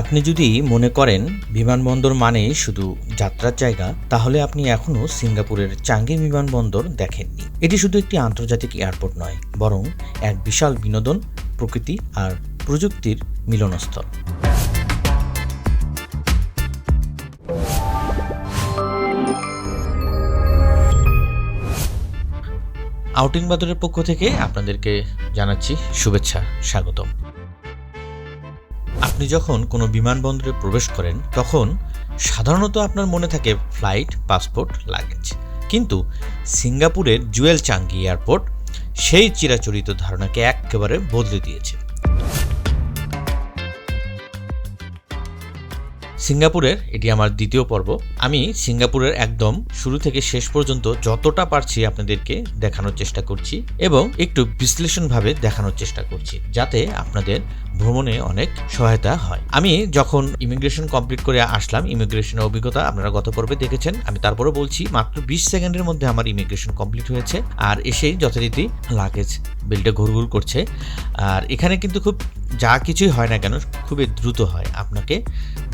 আপনি যদি মনে করেন বিমানবন্দর মানেই শুধু যাত্রার জায়গা, তাহলে আপনি এখনও সিঙ্গাপুরের চাঙ্গি বিমানবন্দর দেখেননি। এটি শুধু একটি আন্তর্জাতিক এয়ারপোর্ট নয়, বরং এক বিশাল বিনোদন, প্রকৃতি আর প্রযুক্তির মিলনস্থল। আউটিং বাদরের পক্ষ থেকে আপনাদেরকে জানাচ্ছি শুভেচ্ছা, স্বাগতম। আপনি যখন কোনো বিমানবন্দরে প্রবেশ করেন, তখন সাধারণত আপনার মনে থাকে ফ্লাইট, পাসপোর্ট, লাগেজ। কিন্তু সিঙ্গাপুরের জুয়েল চাঙ্গি এয়ারপোর্ট সেই চিরাচরিত ধারণাকে একেবারে বদলে দিয়েছে। সিঙ্গাপুরের, এটি আমার দ্বিতীয় পর্ব, আমি সিঙ্গাপুরের একদম শুরু থেকে শেষ পর্যন্ত যতটা পারছি আপনাদেরকে দেখানোর চেষ্টা করছি এবং একটু বিশ্লেষণভাবে দেখানোর চেষ্টা করছি, যাতে আপনাদের ভ্রমণে অনেক সহায়তা হয়। আমি যখন ইমিগ্রেশন কমপ্লিট করে আসলাম, ইমিগ্রেশনের অভিজ্ঞতা আপনারা গত পর্বে দেখেছেন, আমি তারপরে বলছি, মাত্র বিশ সেকেন্ডের মধ্যে আমার ইমিগ্রেশন কমপ্লিট হয়েছে, আর এসেই যথারীতি লাগেজ বেলটা ঘুরঘুর করছে। আর এখানে কিন্তু খুব যা কিছুই হয় না কেন, খুবই দ্রুত হয়। আপনাকে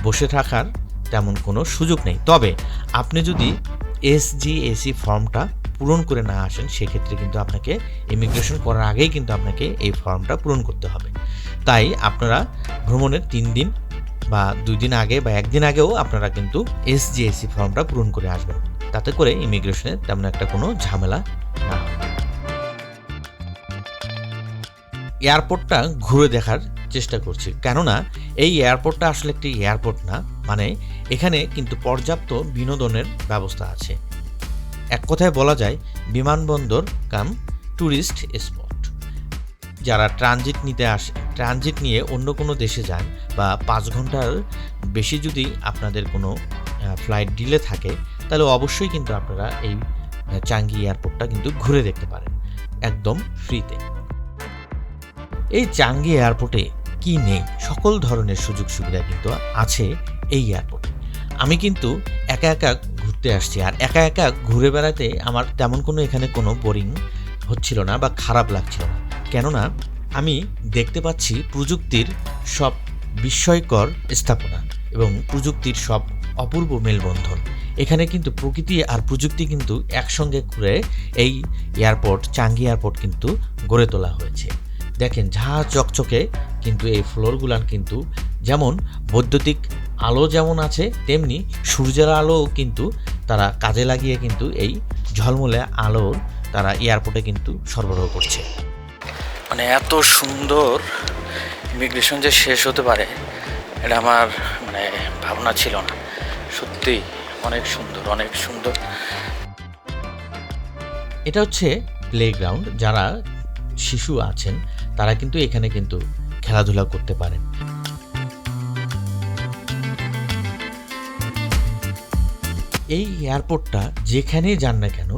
বসে থাকার তেমন কোনো সুযোগ নেই। তবে আপনি যদি এসজিএসি ফর্মটা পূরণ করে না আসেন, সেক্ষেত্রে কিন্তু আপনাকে ইমিগ্রেশন করার আগেই কিন্তু আপনাকে এই ফর্মটা পূরণ করতে হবে। তাই আপনারা ভ্রমণের তিন দিন বা দুই দিন আগে বা একদিন আগেও আপনারা কিন্তু এসজিএসি ফর্মটা পূরণ করে আসবেন। তাতে করে ইমিগ্রেশনের তেমন একটা কোনো ঝামেলা না এয়ারপোর্টটা ঘুরে দেখার চেষ্টা করছি। কেননা, এই এয়ারপোর্টটা আসলে একটি এয়ারপোর্ট না মানে এখানে কিন্তু পর্যাপ্ত বিনোদনের ব্যবস্থা আছে। এক কথায় বলা যায়, বিমানবন্দর কাম ট্যুরিস্ট স্পট যারা ট্রানজিট নিতে আসে ট্রানজিট নিয়ে অন্য কোনো দেশে যান বা পাঁচ ঘণ্টার বেশি যদি আপনাদের কোনো ফ্লাইট ডিলে থাকে, তাহলে অবশ্যই কিন্তু আপনারা এই চাঙ্গি এয়ারপোর্টটা কিন্তু ঘুরে দেখতে পারেন, একদম ফ্রিতে এই চাঙ্গি এয়ারপোর্টে কি নেই? সকল ধরনের সুযোগ সুবিধা কিন্তু আছে এই এয়ারপোর্টে আমি কিন্তু একা একা ঘুরতে আসছি আর একা একা ঘুরে বেড়াতে আমার তেমন কোনো এখানে কোনো বোরিং হচ্ছিল না বা খারাপ লাগছিল না। কেননা আমি দেখতে পাচ্ছি প্রযুক্তির সব বিস্ময়কর স্থাপনা এবং প্রযুক্তির সব অপূর্ব মেলবন্ধন। এখানে কিন্তু প্রকৃতি আর প্রযুক্তি কিন্তু একসঙ্গে করে এই এয়ারপোর্ট চাঙ্গি এয়ারপোর্ট কিন্তু গড়ে তোলা হয়েছে। দেখেন, ঝা চকচকে কিন্তু এই ফ্লোরগুলান কিন্তু যেমন বৈদ্যুতিক আলো যেমন আছে তেমনি সূর্যের আলোও কিন্তু তারা কাজে লাগিয়ে কিন্তু এই ঝলমলে আলোর তারা এয়ারপোর্টে কিন্তু সরবরাহ করছে। মানে এত সুন্দর ইমিগ্রেশন যে শেষ হতে পারে এটা আমার মানে ভাবনা ছিল না। সত্যি অনেক সুন্দর অনেক সুন্দর। এটা হচ্ছে প্লেগ্রাউন্ড যারা শিশু আছেন তারা কিন্তু এখানে কিন্তু খেলাধুলা করতে পারেন। এই এয়ারপোর্টটা যেখানেই যান না কেন,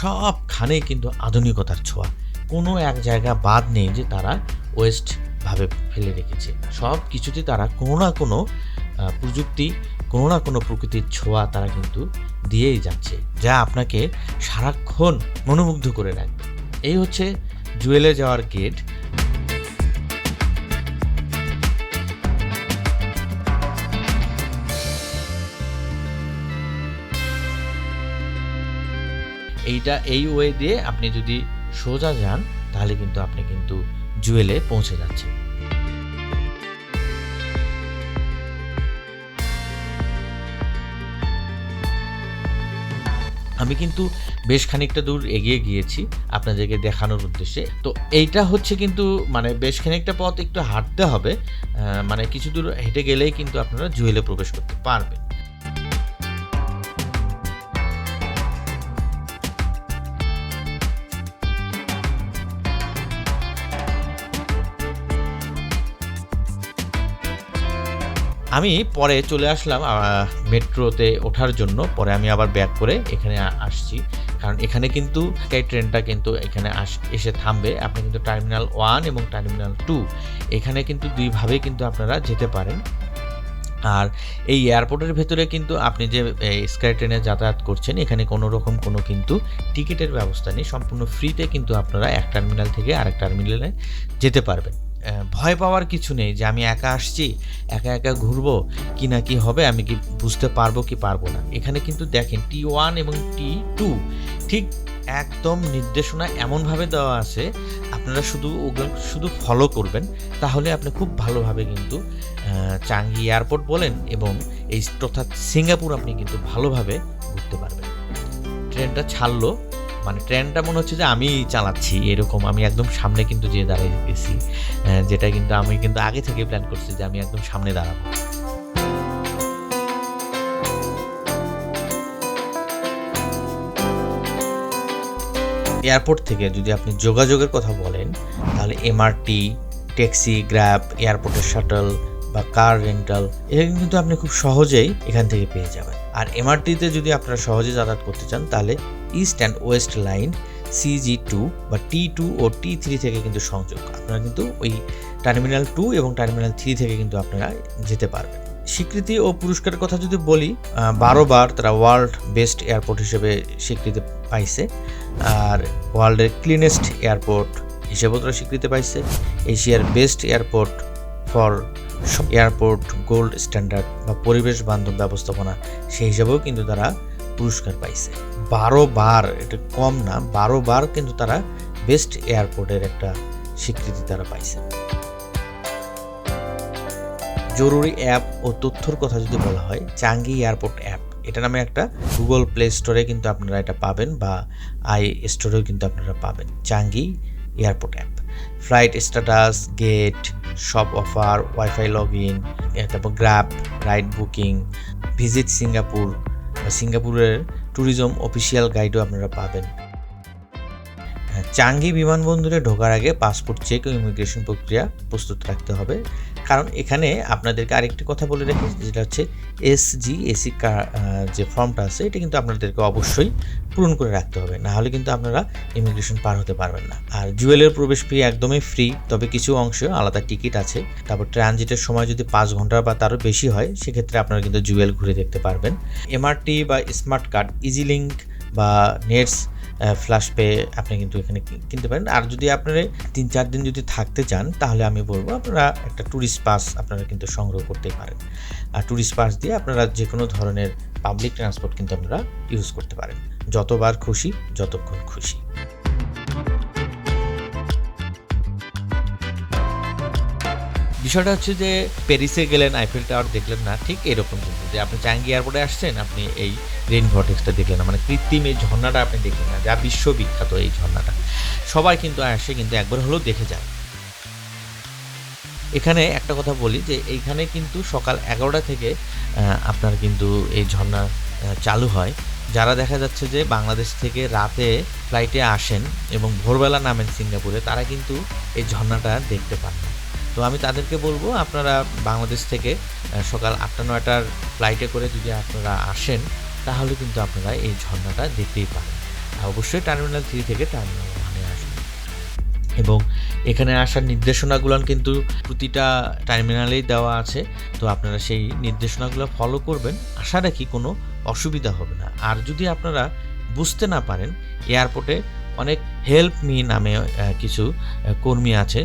সবখানে কিন্তু আধুনিকতার ছোঁয়া। কোনো এক জায়গা বাদ নেই যে তারা ওয়েস্ট ভাবে ফেলে রেখেছে। সব কিছুতে তারা কোনো না কোনো প্রযুক্তি, কোনো না কোনো প্রকৃতির ছোঁয়া তারা কিন্তু দিয়েই যাচ্ছে, যা আপনাকে সারাক্ষণ মনোমুগ্ধ করে রাখবে। এই হচ্ছে জুয়েলে যাওয়ার গেট এইটা এই ওয়ে দিয়ে আপনি যদি সোজা যান, তাহলে কিন্তু আপনি কিন্তু জুয়েলে পৌঁছে যাচ্ছেন। আমি কিন্তু বেশ খানিকটা দূর এগিয়ে গিয়েছি আপনাদেরকে দেখানোর উদ্দেশ্যে। তো এইটা হচ্ছে কিন্তু মানে বেশ খানিকটা পথ একটু হাঁটতে হবে। মানে কিছু দূর হেঁটে গেলেই কিন্তু আপনারা জুয়েলে প্রবেশ করতে পারবেন। আমি পরে চলে আসলাম মেট্রোতে ওঠার জন্য। পরে আমি আবার ব্যাক করে এখানে আসছি। কারণ এখানে কিন্তু এই ট্রেনটা কিন্তু এখানে আস- এসে থামবে। আপনি কিন্তু টার্মিনাল ওয়ান এবং টার্মিনাল টু, এখানে কিন্তু দুইভাবে কিন্তু আপনারা যেতে পারেন। আর এই এয়ারপোর্টের ভেতরে কিন্তু আপনি যে স্কাই ট্রেনে যাতায়াত করছেন, এখানে কোনো রকম কোনো কিন্তু টিকিটের ব্যবস্থা নেই। সম্পূর্ণ ফ্রিতে কিন্তু আপনারা এক টার্মিনাল থেকে আরেক টার্মিনালে যেতে পারবেন। ভয় পাওয়ার কিছু নেই যে আমি একা আসছি, একা একা ঘুরবো, কি না কি হবে, আমি কি বুঝতে পারব কি পারব না। এখানে কিন্তু দেখেন টি ওয়ান এবং টি টু ঠিক একদম নির্দেশনা এমনভাবে দেওয়া আছে, আপনারা শুধু ওগুলো শুধু ফলো করবেন, তাহলে আপনি খুব ভালোভাবে কিন্তু চাঙ্গি এয়ারপোর্ট বলেন এবং এই তথা সিঙ্গাপুর আপনি কিন্তু ভালোভাবে ঘুরতে পারবেন। ট্রেনটা ছাড়লো মানে ট্রেনটা মনে হচ্ছে যে আমি চালাচ্ছি, এরকম আমি একদম সামনে কিন্তু যেয়ে দাঁড়িয়ে গেছি যেটা কিন্তু আমি কিন্তু আগে থেকে প্ল্যান করছি যে আমি একদম সামনে দাঁড়াবো। এয়ারপোর্ট থেকে যদি আপনি যোগাযোগের কথা বলেন, তাহলে এমআরটি ট্যাক্সি গ্র্যাব এয়ারপোর্টের শাটল বা কার রেন্টাল এগুলো কিন্তু আপনি খুব সহজেই এখান থেকে পেয়ে যাবেন। আর এমআরটিতে যদি আপনারা সহজে যাতায়াত করতে চান, তাহলে east and west line CG two বা টি টু ও টি থ্রি থেকে কিন্তু সংযোগ। আপনারা কিন্তু ওই টার্মিনাল টু এবং টার্মিনাল থ্রি থেকে কিন্তু আপনারা যেতে পারবেন। স্বীকৃতি ও পুরস্কারের কথা যদি বলি বারো বার তারা ওয়ার্ল্ড বেস্ট এয়ারপোর্ট হিসেবে স্বীকৃতি পাইছে। আর ওয়ার্ল্ডের ক্লিনেস্ট এয়ারপোর্ট হিসেবেও তারা স্বীকৃতি পাইছে। এশিয়ার best airport for airport gold standard বা পরিবেশ বান্ধব ব্যবস্থাপনা, সেই হিসাবেও কিন্তু তারা পুরস্কার পাইছে। বারো বার, এটা কম না, বারো বার কিন্তু তারা বেস্ট এয়ারপোর্টের একটা স্বীকৃতি তারা পাইছে। জরুরি অ্যাপ ও তথ্যর কথা যদি বলা হয় চাঙ্গি এয়ারপোর্ট অ্যাপ, এটা নামে একটা গুগল প্লে স্টোরে কিন্তু আপনারা এটা পাবেন বা আই স্টোরেও কিন্তু আপনারা পাবেন Changi airport app. Flight status gate shop offer wifi log in তারপর Grab ride booking visit Singapore সিঙ্গাপুরের ট্যুরিজম অফিসিয়াল গাইডও আপনারা পাবেন। হ্যাঁ, চাঙ্গি বিমানবন্দরে ঢোকার আগে পাসপোর্ট চেক ও ইমিগ্রেশন প্রক্রিয়া প্রস্তুত রাখতে হবে। কারণ এখানে আপনাদেরকে আরেকটি কথা বলে রাখি যেটা হচ্ছে এসজি এসি যে ফর্মটা আছে, এটা কিন্তু আপনাদেরকে অবশ্যই পূরণ করে রাখতে হবে। না হলে কিন্তু আপনারা ইমিগ্রেশন পার হতে পারবেন না। আর জুয়েলের প্রবেশ ফি একদমই ফ্রি তবে কিছু অংশে আলাদা টিকিট আছে। তারপর ট্রানজিটের সময় যদি পাঁচ ঘণ্টা বা তারও বেশি হয়, সেক্ষেত্রে আপনারা কিন্তু জুয়েল ঘুরে দেখতে পারবেন। এমআরটি বা স্মার্ট কার্ড ইজি লিঙ্ক বা নেটস ফ্ল্যাশ পে আপনি কিন্তু এখানে কিনতে পারেন। আর যদি আপনারা তিন চার দিন যদি থাকতে চান, তাহলে আমি বলব আপনারা একটা ট্যুরিস্ট পাস আপনারা কিন্তু সংগ্রহ করতে পারেন। আর ট্যুরিস্ট পাস দিয়ে আপনারা যে কোনো ধরনের পাবলিক ট্রান্সপোর্ট কিন্তু আপনারা ইউজ করতে পারেন। যতবার খুশি, যতক্ষণ খুশি। বিষয়টা হচ্ছে যে প্যারিসে গেলেন আইফেল টাওয়ার দেখলেন না, ঠিক এরকম কিন্তু যে আপনি চাঙ্গি এয়ারপোর্টে আসছেন, আপনি এই রেইন ভটেক্সটা দেখলেন না মানে কৃত্রিম এই ঝর্ণাটা আপনি দেখলেন না, যা বিশ্ববিখ্যাত এই ঝর্ণাটা। সবাই কিন্তু আসে, কিন্তু একবার হলেও দেখে যায়। এখানে একটা কথা বলি যে এইখানে কিন্তু সকাল এগারোটা থেকে আপনার কিন্তু এই ঝর্ণা চালু হয়। যারা দেখা যাচ্ছে যে বাংলাদেশ থেকে রাতে ফ্লাইটে আসেন এবং ভোরবেলা নামেন সিঙ্গাপুরে, তারা কিন্তু এই ঝর্ণাটা দেখতে পান তো আমি তাদেরকে বলব, আপনারা বাংলাদেশ থেকে সকাল আটটা নয়টার ফ্লাইটে করে যদি আপনারা আসেন, তাহলে কিন্তু আপনারা এই ঝর্ণাটা দেখতেই পারেন। অবশ্যই টার্মিনাল থ্রি থেকে টার্মিনাল ওয়ানে আসবেন এবং এখানে আসার নির্দেশনাগুলো কিন্তু প্রতিটা টার্মিনালেই দেওয়া আছে, তো আপনারা সেই নির্দেশনাগুলো ফলো করবেন। আশা রাখি কোনো অসুবিধা হবে না। আর যদি আপনারা বুঝতে না পারেন এয়ারপোর্টে অনেক হেল্প মি নামে কিছু কর্মী আছে।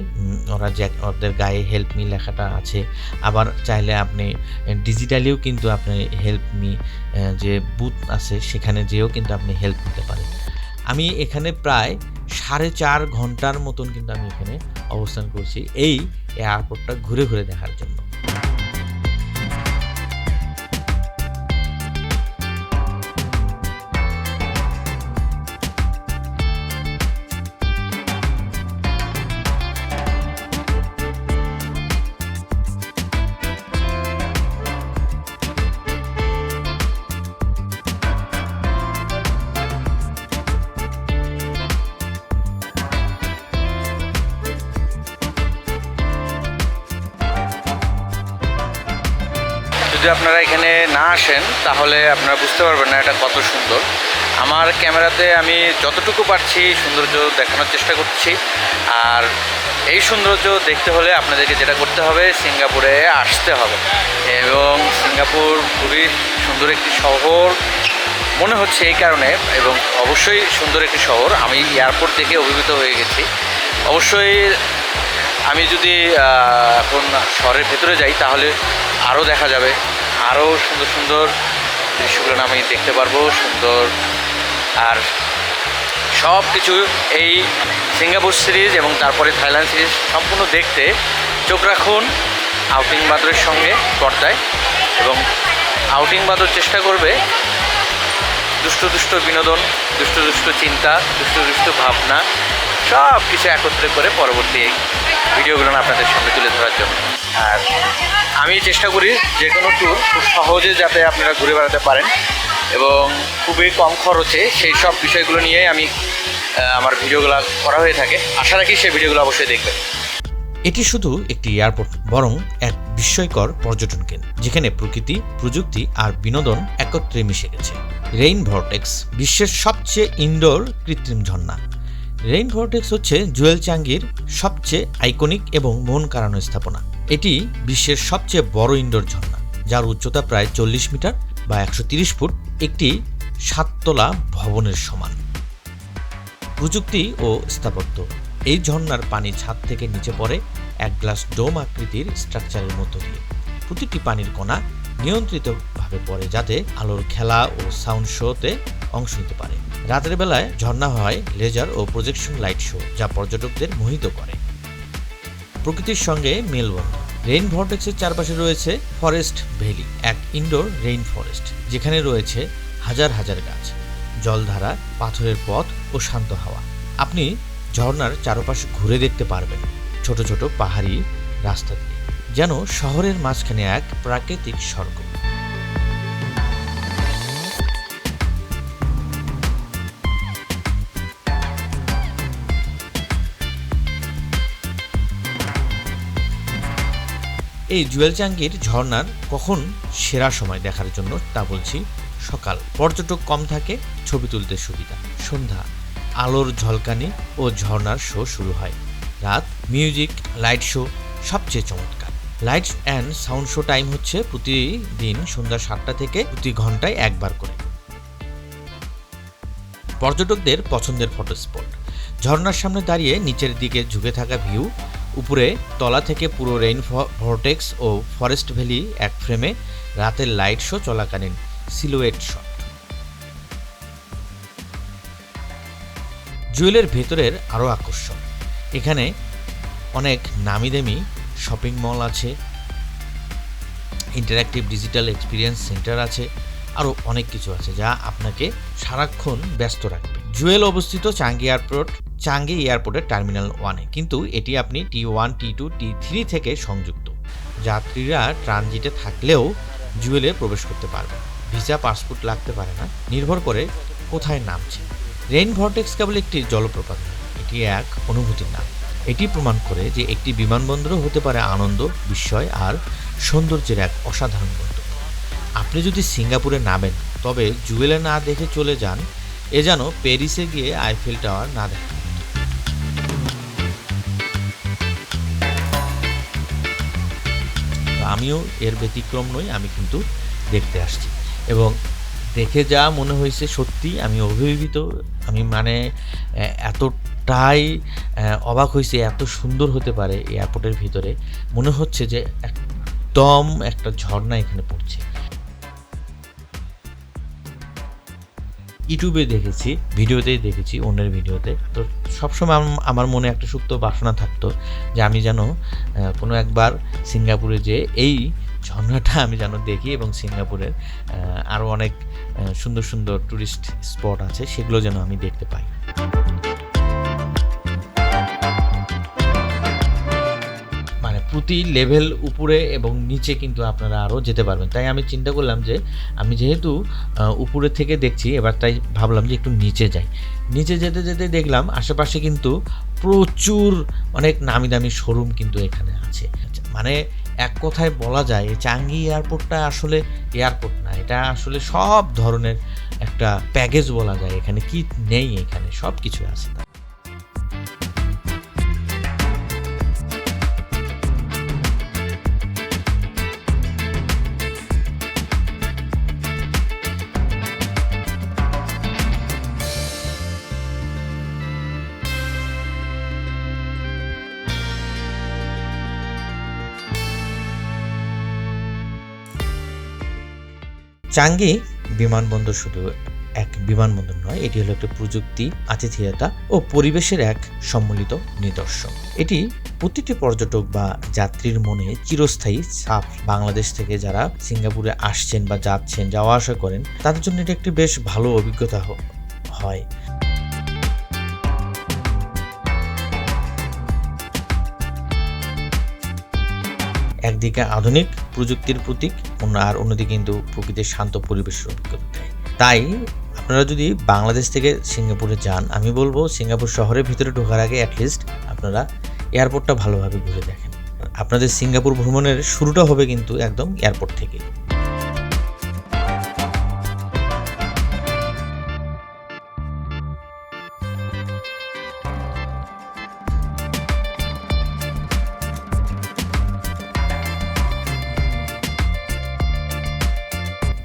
ওরা যে, ওদের গায়ে হেল্প মি লেখাটা আছে। আবার চাইলে আপনি ডিজিটালিও কিন্তু আপনি হেল্প মি যে বুথ আছে, সেখানে যেও কিন্তু আপনি হেল্প নিতে পারেন। আমি এখানে প্রায় সাড়ে চার ঘণ্টার মতন কিন্তু আমি এখানে অবস্থান করছি, এই এয়ারপোর্টটা ঘুরে ঘুরে দেখার জন্য। আপনারা এখানে না আসেন, তাহলে আপনারা বুঝতে পারবেন না এটা কত সুন্দর। আমার ক্যামেরাতে আমি যতটুকু পারছি সৌন্দর্য দেখানোর চেষ্টা করছি। আর এই সৌন্দর্য দেখতে হলে আপনাদেরকে যেটা করতে হবে, সিঙ্গাপুরে আসতে হবে। এবং সিঙ্গাপুর খুবই সুন্দর একটি শহর মনে হচ্ছে এই কারণে, এবং অবশ্যই সুন্দর একটি শহর। আমি এয়ারপোর্ট থেকে অভিভূত হয়ে গেছি। অবশ্যই আমি যদি এখন শহরের ভেতরে যাই, তাহলে আরও দেখা যাবে। আরও সুন্দর সুন্দর দৃশ্যগুলো আমি দেখতে পারব, সুন্দর। আর সব কিছু এই সিঙ্গাপুর সিরিজ এবং তারপরে থাইল্যান্ড সিরিজ সম্পূর্ণ দেখতে চোখ রাখুন আউটিং বাদরের সঙ্গে পর্দায় এবং আউটিং বাদর চেষ্টা করবে দুষ্ট দুষ্ট বিনোদন, দুষ্ট দুষ্ট চিন্তা, দুষ্ট দুষ্ট ভাবনা সব কিছু একত্রে করে পরবর্তী ভিডিওগুলো আপনাদের সামনে তুলে ধরার জন্য। আর আমি চেষ্টা করি যে কোনো ট্যুর খুব সহজে যাতে আপনারা ঘুরে বেড়াতে পারেন এবং খুবই কম খরচে সেই সব বিষয়গুলো নিয়ে আমি আমার ভিডিওগুলো করা হয়ে থাকে। আশা রাখি সেই ভিডিওগুলো অবশ্যই দেখবেন। এটি শুধু একটি এয়ারপোর্ট বরং এক বিস্ময়কর পর্যটন কেন্দ্র, যেখানে প্রকৃতি, প্রযুক্তি আর বিনোদন একত্রে মিশে গেছে। রেইন ভর্টেক্স বিশ্বের সবচেয়ে ইনডোর কৃত্রিম ঝর্ণা। রেইন ভর্টেক্স হচ্ছে জুয়েল চাঙ্গির সবচেয়ে আইকনিক এবং মন কাড়ানো স্থাপনা। এটি বিশ্বের সবচেয়ে বড় ইনডোর ঝর্ণা, যার উচ্চতা প্রায় চল্লিশ মিটার বা একশো তিরিশ ফুট, একটি সাততলা ভবনের সমান। প্রযুক্তি ও স্থাপত্য। এই ঝর্ণার পানি ছাদ থেকে নিচে পড়ে এক গ্লাস ডোম আকৃতির স্ট্রাকচারের মধ্য দিয়ে। প্রতিটি পানির কণা নিয়ন্ত্রিতভাবে পড়ে যাতে আলোর খেলা ও সাউন্ড শোতে অংশ নিতে পারে। রাতের বেলায় ঝর্ণা হয় লেজার ও প্রজেকশন লাইট শো, যা পর্যটকদের মোহিত করে। প্রকৃতির সঙ্গে মেলবন্ধন। রেইন ভর্টেক্সের চারপাশে রয়েছে ফরেস্ট ভ্যালি, এক ইনডোর রেইন ফরেস্ট, যেখানে রয়েছে হাজার হাজার গাছ। জলধারা, পাথরের পথ ও শান্ত হাওয়া। আপনি ঝর্ণার চারপাশে ঘুরে দেখতে পারবেন ছোট ছোট পাহাড়ি রাস্তা দিয়ে, যেন শহরের মাঝখানে এক প্রাকৃতিক স্বর্গ। এই জুয়েল চাঙ্গির ঝর্ণার কখন সেরা সময় দেখার জন্য তা বলছি সকাল। পর্যটক কম থাকে, ছবি তুলতে সুবিধা। সন্ধ্যা, আলোর ঝলকানি ও ঝর্ণার শো শুরু হয়। রাত মিউজিক লাইট শো সবচেয়ে চমৎকার। Light and sound show time হচ্ছে প্রতিদিন সন্ধ্যা সাতটা থেকে প্রতি ঘন্টায় একবার করে। পর্যটকদের পছন্দের ফটো স্পট ঝর্ণার সামনে দাঁড়িয়ে নিচের দিকে ঝুঁকে থাকা ভিউ উপরে তলা থেকে পুরো রেইন ভর্টেক্স ও ফরেস্ট ভ্যালি এক ফ্রেমে রাতের লাইট শো চলাকালীন সিলুয়েট শট জুয়েলের ভেতরের আরও আকর্ষণ। এখানে অনেক নামি দামি শপিং মল আছে ইন্টারাক্টিভ ডিজিটাল এক্সপিরিয়েন্স সেন্টার আছে আরও অনেক কিছু আছে যা আপনাকে সারাক্ষণ ব্যস্ত রাখবে। জুয়েল অবস্থিত চাঙ্গি এয়ারপোর্ট, চাঙ্গি এয়ারপোর্টের টার্মিনাল ওয়ানে কিন্তু এটি আপনি T one T two T three থেকে সংযুক্ত। যাত্রীরা ট্রানজিটে থাকলেও জুয়েলে প্রবেশ করতে পারবে। ভিসা, পাসপোর্ট লাগতে পারে না। নির্ভর করে কোথায় নামছে। রেইন ভর্টেক্স কেবল একটি জলপ্রপাত এটি এক অনুভূতির নাম। এটি প্রমাণ করে যে একটি বিমানবন্দরও হতে পারে আনন্দ, বিস্ময় আর সৌন্দর্যের এক অসাধারণ গন্তব্য আপনি যদি সিঙ্গাপুরে নামেন, তবে জুয়েলে না দেখে চলে যান এ যেন প্যারিসে গিয়ে আইফেল টাওয়ার না দেখা। আমিও এর ব্যতিক্রম নই, আমি কিন্তু দেখতে আসছি। এবং দেখে যা মনে হয়েছে সত্যি, আমি অভিভূত, আমি মানে এতটাই অবাক হয়েছে, এত সুন্দর হতে পারে এয়ারপোর্টের ভিতরে। মনে হচ্ছে যে একদম একটা ঝর্ণা এখানে পড়ছে। ইউটিউবে দেখেছি, ভিডিওতেই দেখেছি, অন্যের ভিডিওতে। তো সবসময় আম- আমার মনে একটা সুপ্ত বাসনা থাকতো যে আমি যেন কোনো একবার সিঙ্গাপুরে যে এই ঝর্ণাটা আমি যেন দেখি এবং সিঙ্গাপুরের আরও অনেক সুন্দর সুন্দর টুরিস্ট স্পট আছে, সেগুলো যেন আমি দেখতে পাই। প্রতি লেভেল উপরে এবং নিচে কিন্তু আপনারা আরও যেতে পারবেন। তাই আমি চিন্তা করলাম যে, আমি যেহেতু উপরে থেকে দেখছি, এবার তাই ভাবলাম যে একটু নিচে যাই। নিচে যেতে যেতে দেখলাম আশেপাশে কিন্তু প্রচুর অনেক নামি দামি শোরুম কিন্তু এখানে আছে। মানে এক কথায় বলা যায় চাঙ্গি এয়ারপোর্টটা আসলে এয়ারপোর্ট না। এটা আসলে সব ধরনের একটা প্যাকেজ বলা যায়। এখানে কি নেই এখানে? সব কিছু আছে চাঙ্গি বিমানবন্দর শুধু এক বিমানবন্দর নয়, এটি হলো একটা প্রযুক্তি, আতিথেয়তা ও পরিবেশের এক সম্মিলিত নিদর্শন। এটি প্রতিটি পর্যটক বা যাত্রীর মনে চিরস্থায়ী ছাপ। বাংলাদেশ থেকে যারা সিঙ্গাপুরে আসছেন বা যাচ্ছেন, যাওয়া আসা করেন, তাদের জন্য এটি একটি বেশ ভালো অভিজ্ঞতা হয়। একদিকে আধুনিক প্রযুক্তির প্রতীক, অন্য আর অন্যদিকে কিন্তু প্রকৃতির শান্ত পরিবেশের অভিজ্ঞতা। তাই আপনারা যদি বাংলাদেশ থেকে সিঙ্গাপুরে যান, আমি বলব সিঙ্গাপুর শহরের ভিতরে ঢোকার আগে অ্যাটলিস্ট আপনারা এয়ারপোর্টটা ভালোভাবে ঘুরে দেখেন। আপনাদের সিঙ্গাপুর ভ্রমণের শুরুটা হবে কিন্তু একদম এয়ারপোর্ট থেকে।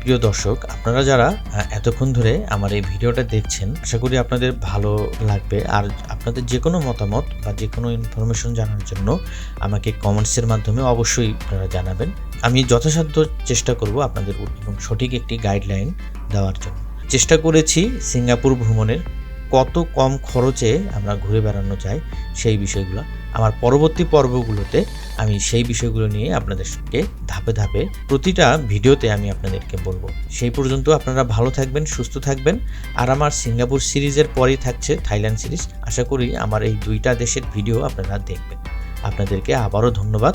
প্রিয় দর্শক, আপনারা যারা এতক্ষণ ধরে আমার এই ভিডিওটা দেখছেন, আশা করি আপনাদের ভালো লাগবে। আর আপনাদের যে কোনো মতামত বা যে কোনো ইনফরমেশন জানার জন্য আমাকে কমেন্টসের মাধ্যমে অবশ্যই আপনারা জানাবেন। আমি যথাসাধ্য চেষ্টা করব আপনাদের এবং সঠিক একটি গাইডলাইন দেওয়ার জন্য। চেষ্টা করেছি সিঙ্গাপুর ভ্রমণের, কত কম খরচে আমরা ঘুরে বেড়ানো যায় সেই বিষয়গুলো। আমার পরবর্তী পর্বগুলোতে আমি সেই বিষয়গুলো নিয়ে আপনাদেরকে ধাপে ধাপে প্রতিটা ভিডিওতে আমি আপনাদেরকে বলব। সেই পর্যন্ত আপনারা ভালো থাকবেন, সুস্থ থাকবেন। আর আমার সিঙ্গাপুর সিরিজের পরেই থাকছে থাইল্যান্ড সিরিজ। আশা করি আমার এই দুইটা দেশের ভিডিও আপনারা দেখবেন। আপনাদেরকে আবারও ধন্যবাদ।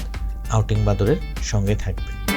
আউটিং বাদরের সঙ্গে থাকবেন।